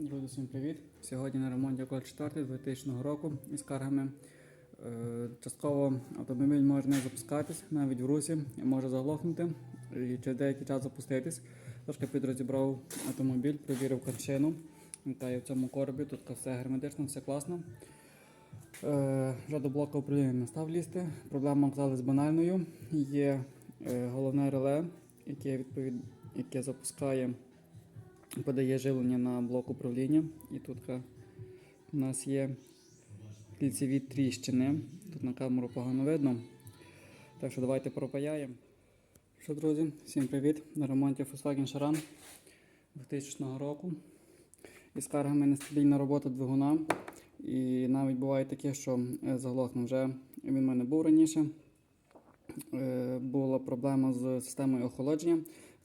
Друзі, всім привіт! Сьогодні на ремонті Код 4 2000 року із скаргами. Е, Частково автомобіль може не запускатись, навіть в русі, може заглохнути і через деякий час запуститись. Трошки підрозібрав автомобіль, перевірив кончину. Та і в цьому коробі тут все герметично, все класно. Е, Вже до блоку управління не став лізти. Проблема оказалась банальною. Є е, головне реле, яке, відповід... яке запускає подає живлення на блок управління. І тут у нас є кільцеві тріщини. Тут на камеру погано видно. Так що давайте пропаяємо. Що, друзі, всім привіт! На ремонті Volkswagen Charan 2000 року. Із скаргами нестабільна робота двигуна. І навіть буває таке, що е, заглохне вже він в мене був раніше. Е, Була проблема з системою охолодження,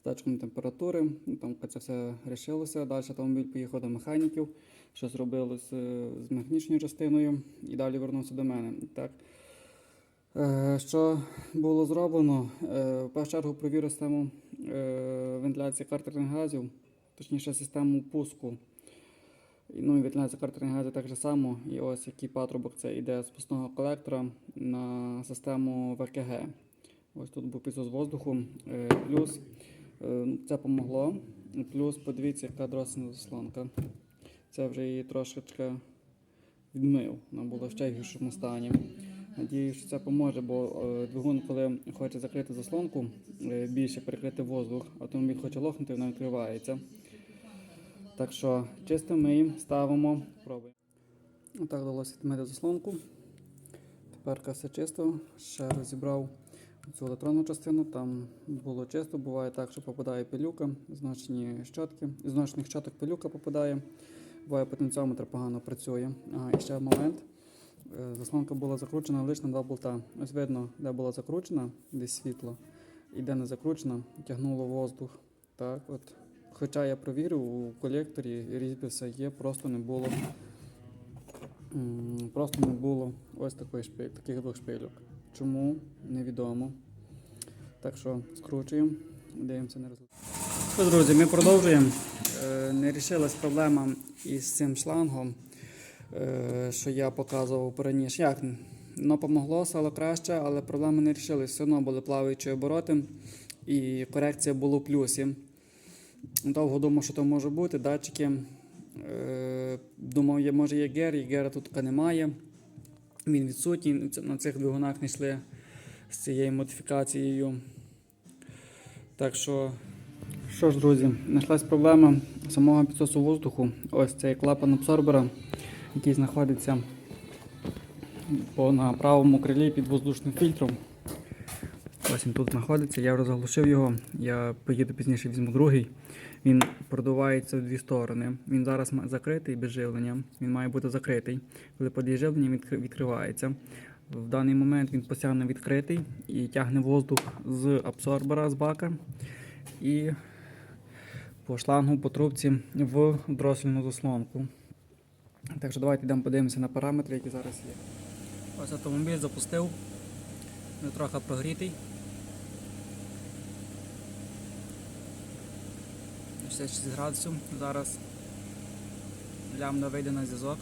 датчиком температури. Ну, Там це все рішилося. Далі автомобіль поїхав до механіків, що зробили з, з механічною частиною і далі вернувся до мене. Так. Е, Що було зроблено? Е, В першу чергу провірив систему е, вентиляції картерних газів, точніше систему пуску. Ну і вентиляція картерних газів так же само. І ось який патрубок це йде з пустного колектора на систему ВКГ. Ось тут був підсос воздуху. Е, Плюс е, це допомогло. Плюс подивіться, яка дросельна заслонка. Це вже її трошечки відмив. Вона була ще гіршому стані. Надіюсь, що це поможе, бо е, двигун, коли хоче закрити заслонку, е, більше перекрити воздух, автомобіль хоче лохнути, вона відкривається. Так що чистимо їм, ставимо, пробуємо. Отак вдалося відмити заслонку. Тепер все чисто. Ще розібрав цю електронну частину. Там було чисто. Буває так, що попадає пилюка, зношені щотки. З зношених щоток пилюка попадає. Буває потенціометр погано працює. І ще момент. Е, Заслонка була закручена лише на два болта. Ось видно, де була закручена, десь світло, і де не закручена, тягнуло воздух. Так, от. Хоча я провірив у колекторі, різьби все є, просто не було. Просто не було ось такої шпиль, таких двох шпильок. Чому? Невідомо. Так що скручуємо, дивимося на результат. Друзі, ми продовжуємо. Е, Не рішилась проблема із цим шлангом, е, що я показував раніше. Як? Воно допомогло, стало краще, але проблеми не рішились. Все одно були плаваючі обороти і корекція була в плюсі. Довго думав, що то може бути. Датчики. Е, думав, може є гер, і гера тут немає. Він відсутній. На цих двигунах не йшли з цією модифікацією. Так що, що ж, друзі, знайшлась проблема самого підсосу воздуху. Ось цей клапан абсорбера, який знаходиться на правому крилі під воздушним фільтром. Ось він тут знаходиться, я заглушив його. Я поїду пізніше візьму другий. Він продувається в дві сторони. Він зараз закритий без живлення. Він має бути закритий. Коли подає живлення, відкривається. В даний момент він постійно відкритий і тягне воздух з абсорбера з бака і по шлангу по трубці в дросельну заслонку. Так що давайте йдемо подивимося на параметри, які зараз є. Ось автомобіль запустив. Він трохи прогрітий. 66 градусів. Зараз лямбда вийде на зв'язок.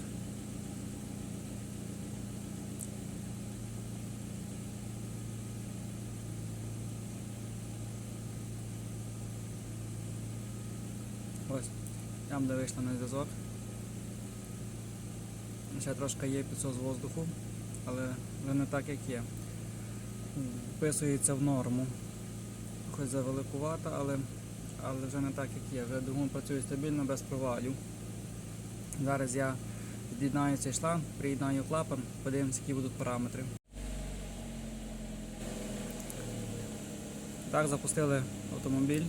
Ось, лямбда вийшла на зв'язок. Ще трошки є підсос воздуху, але не так як є вписується в норму. Хоч завеликувата, але, але вже не так, як є. Вже двигун працює стабільно, без провалів. Зараз я від'єднаю цей шланг, приєднаю клапан, подивимося, які будуть параметри. Так, запустили автомобіль.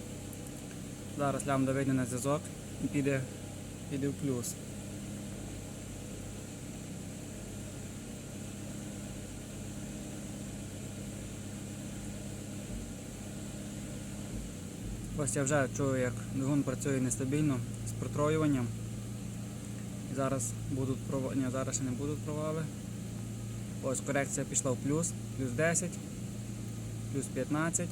Зараз лямбда вийде на зв'язок і піде, піде в плюс. Ось я вже чую, як двигун працює нестабільно з протроюванням. Зараз будуть провали. Ні, зараз ще не будуть провали. Ось корекція пішла в плюс, плюс 10, плюс 15,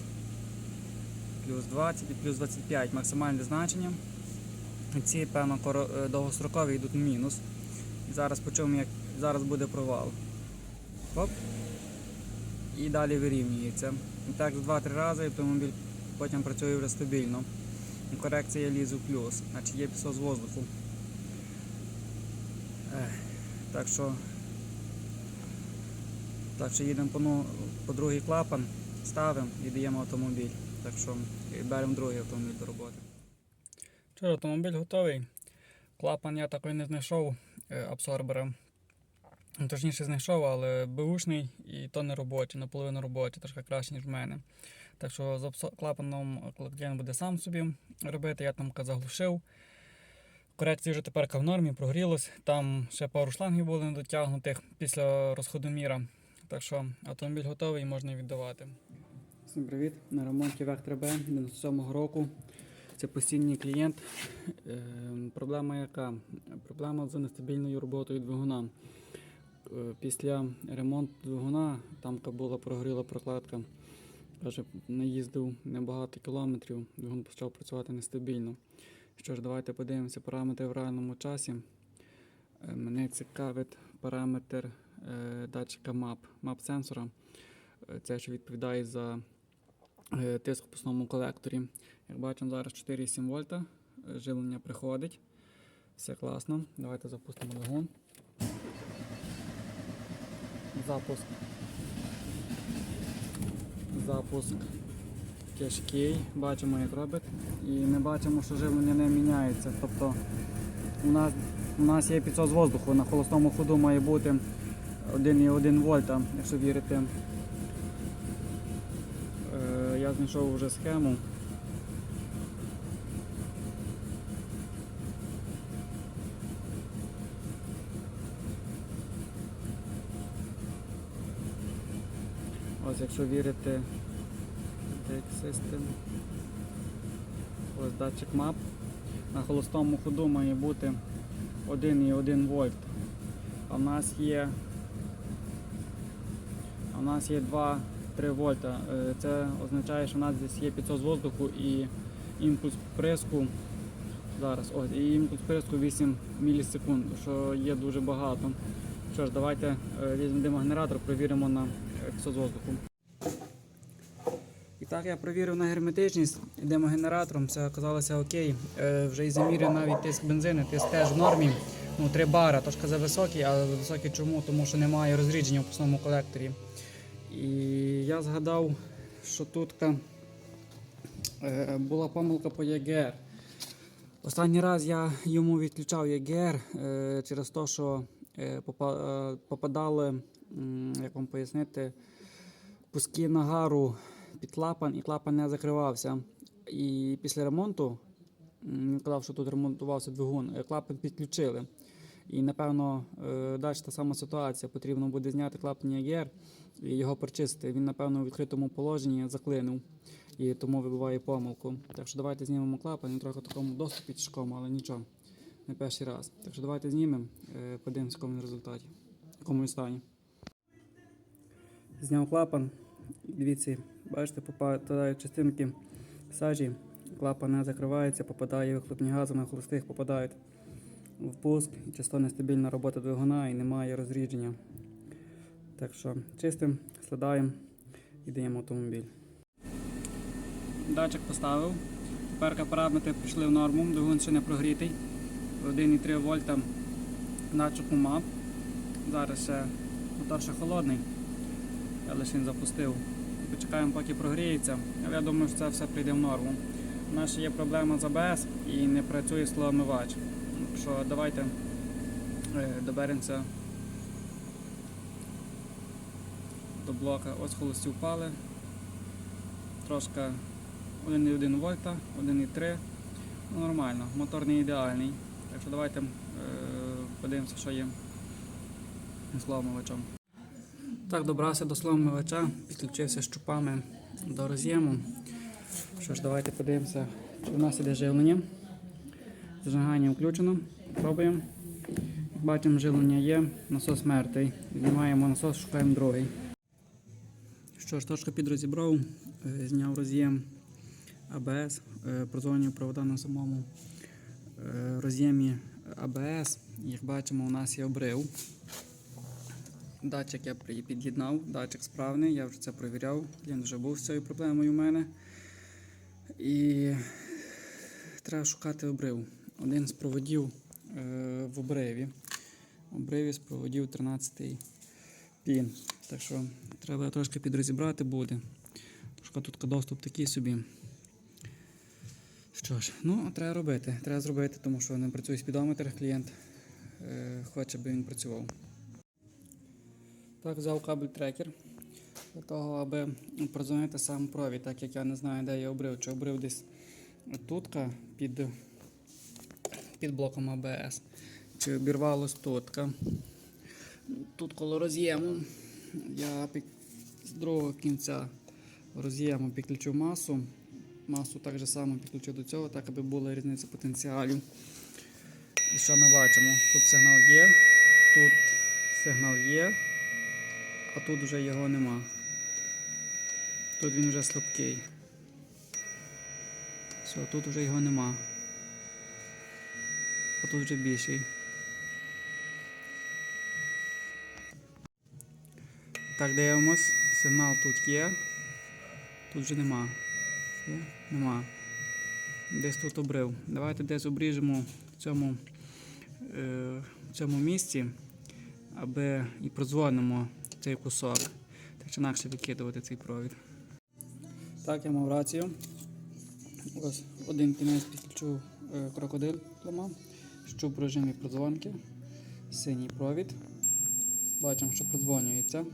плюс 20 і плюс 25 максимальне значення. ці, певно, е, довгострокові йдуть в мінус. І зараз почуємо, як зараз буде провал. Оп. І далі вирівнюється. І так два-три рази автомобіль потім працює вже стабільно. Корекція лізу плюс, значить є підсос воздуху. Так що, так що їдемо по, ну, по другий клапан, ставимо і даємо автомобіль. Так що беремо другий автомобіль до роботи. Що, автомобіль готовий. Клапан я такий не знайшов е, абсорбера. Ну, Точніше знайшов, але беушний і то не робочий, наполовину робочий, трошки краще, ніж в мене. Так що з клапаном клієнт буде сам собі робити, я там заглушив. Корекція вже тепер в нормі, прогрілось. Там ще пару шлангів було недотягнутих після розходоміра. Так що автомобіль готовий і можна віддавати. Всім привіт! На ремонті Вектор Б 97-го року. Це постійний клієнт. Е, Проблема яка? Проблема з нестабільною роботою двигуна. Е, Після ремонту двигуна там була прогоріла прокладка. Каже, наїздив небагато кілометрів, двигун почав працювати нестабільно. Що ж, давайте подивимося параметри в реальному часі. Е, Мене цікавить параметр е, датчика MAP, MAP сенсора. Е, Це що відповідає за тиск в пусному колекторі. Як бачимо, зараз 4,7 вольта. Живлення приходить. Все класно. Давайте запустимо двигун. Запуск. Запуск тяжкий. Бачимо, як робить. І ми бачимо, що живлення не міняється. Тобто у нас, у нас є підсос воздуху. На холостому ходу має бути 1,1 вольта, якщо вірити. Е, Я знайшов вже схему. Ось якщо вірити Take System. Ось датчик MAP. На холостому ходу має бути 1,1 вольт. А в нас є а в нас є 2-3 вольта. Е, Це означає, що в нас десь є підсос воздуху і імпульс приску. Зараз, ось, і імпульс приску 8 мілісекунд, що є дуже багато. Що ж, давайте е, візьмемо димогенератор, перевіримо на підсос воздуху. І так я перевірив на герметичність димогенератором, все оказалося окей. Е, вже і заміряв навіть тиск бензину, тиск теж в нормі. Ну, 3 бара, трошки за високий, але високий чому? Тому що немає розрідження в пусному колекторі. І я згадав, що тут е, була помилка по ЄГР. Останній раз я йому відключав ЄГР е, через те, що е, е, попадали, як вам пояснити, пуски нагару під клапан, і клапан не закривався. І після ремонту, він казав, що тут ремонтувався двигун, е, клапан підключили. І напевно е, далі та сама ситуація. Потрібно буде зняти клапан ЄГР і його прочистити. Він, напевно, у відкритому положенні заклинив і тому вибиває помилку. Так що давайте знімемо клапан, він трохи в такому доступі тяжкому, але нічого, не перший раз. Так що давайте знімемо, е, подивимося, в якому результаті, в якому стані. Зняв клапан. Дивіться, бачите, попадають частинки сажі, клапан не закривається, попадає вихлопні гази на холостих, попадають в пуск, часто нестабільна робота двигуна і немає розрідження. Так що чистимо, складаємо і даємо автомобіль. Датчик поставив. Тепер параметри пішли в норму, двигун ще не прогрітий. 1,3 вольта датчик МАП. Зараз ще мотор ще холодний. Я лише запустив. Почекаємо, поки прогріється. Але я думаю, що це все прийде в норму. У нас ще є проблема з АБС і не працює склоомивач. Так що давайте е, доберемося до блока. Ось холості впали. Трошки 1,1 вольта, 1,3. Ну, нормально, мотор не ідеальний. Так що давайте е, подивимося, що є з. Так, добрався до сломивача, підключився щупами до роз'єму. Що ж, давайте подивимося, чи в нас іде живлення. Зажигання включено. Пробуємо. Бачимо, живлення є, насос мертвий. Знімаємо насос, шукаємо другий. Що ж, трошки підрозібрав, е, зняв роз'єм АБС, е, провода на самому е, роз'ємі АБС, як бачимо, у нас є обрив. Датчик я під'єднав, датчик справний, я вже це перевіряв. Він вже був з цією проблемою у мене. І треба шукати обрив. Один з проводів е, в обриві. Обриві з проводів 13 пін. Так що треба трошки підрозібрати буде. Трошки тут доступ такий собі. Що ж, ну треба робити. Треба зробити, тому що не працює спідометр, клієнт е, хоче, аби він працював. Так, взяв кабель трекер для того, аби продзвонити сам провід, так як я не знаю, де є обрив. Чи обрив десь тутка під, під блоком АБС, чи обірвалось тутка. Тут коло роз'єму я під, з другого кінця роз'єму підключив масу. Масу так же само підключив до цього, так аби була різниця потенціалів. І що ми бачимо? Тут сигнал є, тут сигнал є, а тут вже його нема. Тут він вже слабкий. Все, тут вже його нема. А тут вже більший. Так, дивимось. Сигнал тут є. Тут вже нема. Є? Нема. Десь тут обрив. Давайте десь обріжемо в цьому, е, в цьому місці, аби і продзвонимо цей кусок. Так чи інакше викидувати цей провід. Так, я мав рацію. Ось один кінець підключив е, крокодил ламав, щуп режимі продзвонки, синій провід. Бачимо, що продзвонюється.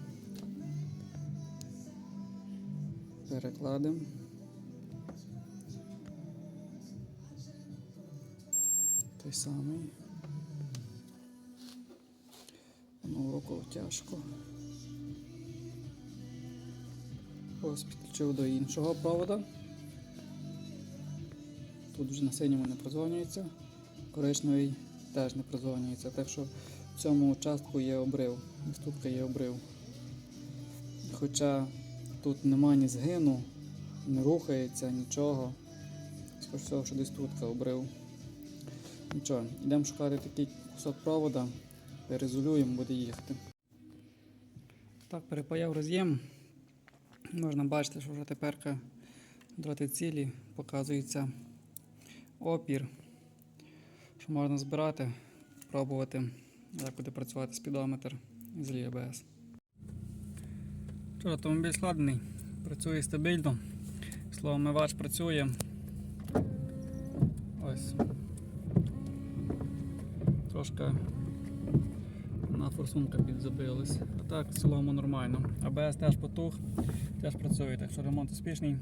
Перекладемо. Той самий. Ну, руку тяжко. Ось підключив до іншого провода. Тут вже на синьому не прозвонюється, коричневий теж не прозвонюється. Так що в цьому участку є обрив. Тут є обрив. Хоча тут нема ні згину, не рухається, нічого. Скажу всього, що десь тут обрив. Нічого, йдемо шукати такий кусок провода, перезолюємо, буде їхати. Так, перепаяв роз'єм. Можна бачити, що вже тепер дроти цілі показується опір, що можна збирати, пробувати, як буде працювати спідометр з АБС. Що, автомобіль складений, працює стабільно. Словомивач працює. Ось. Трошки на форсунка підзабилась. А так в цілому нормально. АБС теж потух, теж працює, так що ремонт успішний.